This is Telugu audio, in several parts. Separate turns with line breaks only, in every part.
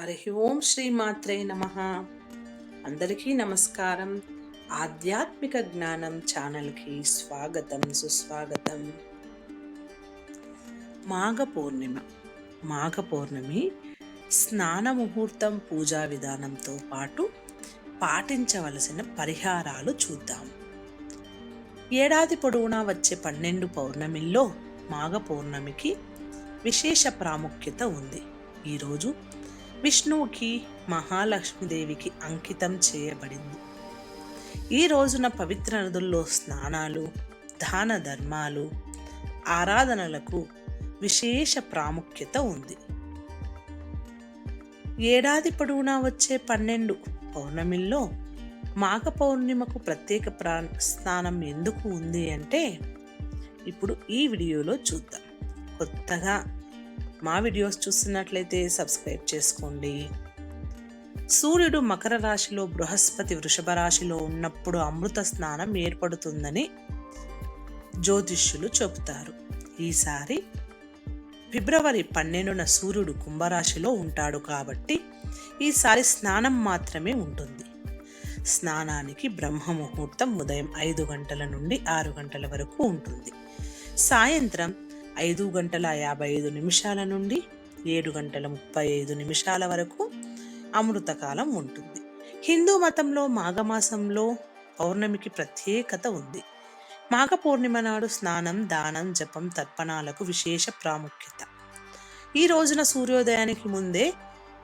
హరి ఓం శ్రీమాత్రే నమ. అందరికీ నమస్కారం. ఆధ్యాత్మిక జ్ఞానం ఛానల్కి స్వాగతం సుస్వాగతం. మాఘ పౌర్ణిమ. మాఘ పౌర్ణమి స్నాన ముహూర్తం పూజా విధానంతో పాటు పాటించవలసిన పరిహారాలు చూద్దాం. ఏడాది పొడవునా వచ్చే పన్నెండు పౌర్ణమిల్లో మాఘ పౌర్ణమికి విశేష ప్రాముఖ్యత ఉంది. ఈరోజు విష్ణువుకి మహాలక్ష్మీదేవికి అంకితం చేయబడింది. ఈ రోజున పవిత్ర నదుల్లో స్నానాలు దాన ధర్మాలు ఆరాధనలకు విశేష ప్రాముఖ్యత ఉంది. ఏడాది పొడవునా వచ్చే పన్నెండు పౌర్ణమిల్లో మాఘ పౌర్ణిమకు ప్రత్యేక ప్రా స్నానం ఎందుకు ఉంది అంటే ఇప్పుడు ఈ వీడియోలో చూద్దాం. కొత్తగా మా వీడియోస్ చూస్తున్నట్లయితే సబ్స్క్రైబ్ చేసుకోండి. సూర్యుడు మకర రాశిలో బృహస్పతి వృషభ రాశిలో ఉన్నప్పుడు అమృత స్నానం ఏర్పడుతుందని జ్యోతిష్యులు చెబుతారు. ఈసారి ఫిబ్రవరి పన్నెండున సూర్యుడు కుంభరాశిలో ఉంటాడు కాబట్టి ఈసారి స్నానం మాత్రమే ఉంటుంది. స్నానానికి బ్రహ్మ ముహూర్తం ఉదయం ఐదు గంటల నుండి ఆరు గంటల వరకు ఉంటుంది. సాయంత్రం ఐదు గంటల యాభై ఐదు నిమిషాల నుండి ఏడు గంటల ముప్పై ఐదు నిమిషాల వరకు అమృతకాలం ఉంటుంది. హిందూ మతంలో మాఘమాసంలో పౌర్ణమికి ప్రత్యేకత ఉంది. మాఘ పౌర్ణిమ నాడు స్నానం దానం జపం తర్పణాలకు విశేష ప్రాముఖ్యత. ఈ రోజున సూర్యోదయానికి ముందే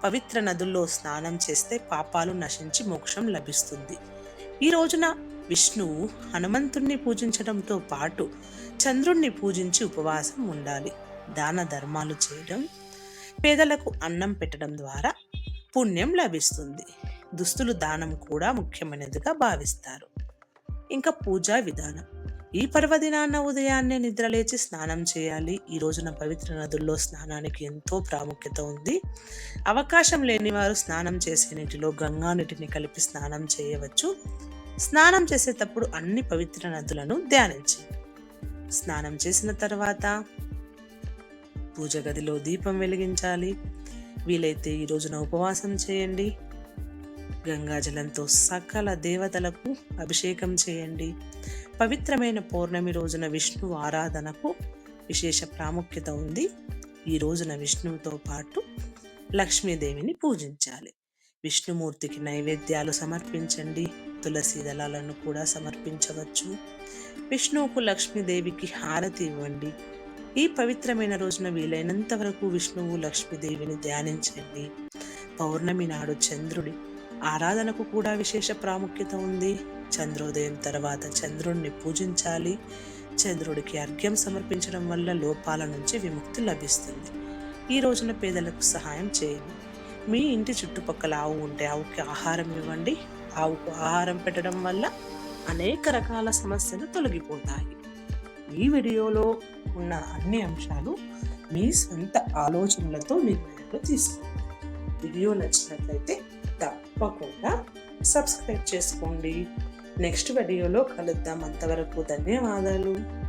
పవిత్ర నదుల్లో స్నానం చేస్తే పాపాలు నశించి మోక్షం లభిస్తుంది. ఈ రోజున విష్ణువు హనుమంతుణ్ణి పూజించడంతో పాటు చంద్రుణ్ణి పూజించి ఉపవాసం ఉండాలి. దాన ధర్మాలు చేయడం పేదలకు అన్నం పెట్టడం ద్వారా పుణ్యం లభిస్తుంది. దుస్తులు దానం కూడా ముఖ్యమైనదిగా భావిస్తారు. ఇంకా పూజా విధానం. ఈ పర్వదినాన్న ఉదయాన్నే నిద్రలేచి స్నానం చేయాలి. ఈ రోజున పవిత్ర నదుల్లో స్నానానికి ఎంతో ప్రాముఖ్యత ఉంది. అవకాశం లేని వారు స్నానం చేసే నీటిలో గంగా నీటిని కలిపి స్నానం చేయవచ్చు. స్నానం చేసేటప్పుడు అన్ని పవిత్ర నదులను ధ్యానించండి. స్నానం చేసిన తర్వాత పూజ గదిలో దీపం వెలిగించాలి. వీలైతే ఈ రోజున ఉపవాసం చేయండి. గంగాజలంతో సకల దేవతలకు అభిషేకం చేయండి. పవిత్రమైన పౌర్ణమి రోజున విష్ణు ఆరాధనకు విశేష ప్రాముఖ్యత ఉంది. ఈ రోజున విష్ణువుతో పాటు లక్ష్మీదేవిని పూజించాలి. విష్ణుమూర్తికి నైవేద్యాలు సమర్పించండి. తులసి దళాలను కూడా సమర్పించవచ్చు. విష్ణువుకు లక్ష్మీదేవికి హారతి ఇవ్వండి. ఈ పవిత్రమైన రోజున వీలైనంత వరకు విష్ణువు లక్ష్మీదేవిని ధ్యానించండి. పౌర్ణమి నాడు చంద్రుడి ఆరాధనకు కూడా విశేష ప్రాముఖ్యత ఉంది. చంద్రోదయం తర్వాత చంద్రుణ్ణి పూజించాలి. చంద్రుడికి అర్ఘ్యం సమర్పించడం వల్ల లోపాల నుంచి విముక్తి లభిస్తుంది. ఈ రోజున పేదలకు సహాయం చేయండి. మీ ఇంటి చుట్టుపక్కల ఆవు ఉంటే ఆవుకి ఆహారం ఇవ్వండి. ఆవుకు ఆహారం పెట్టడం వల్ల అనేక రకాల సమస్యలు తొలగిపోతాయి. ఈ వీడియోలో ఉన్న అన్ని అంశాలు మీ సొంత ఆలోచనలతో నిర్ణయాలు తీసుకోండి. వీడియో నచ్చినట్లయితే తప్పకుండా సబ్స్క్రైబ్ చేసుకోండి. నెక్స్ట్ వీడియోలో కలుద్దాం. అంతవరకు ధన్యవాదాలు.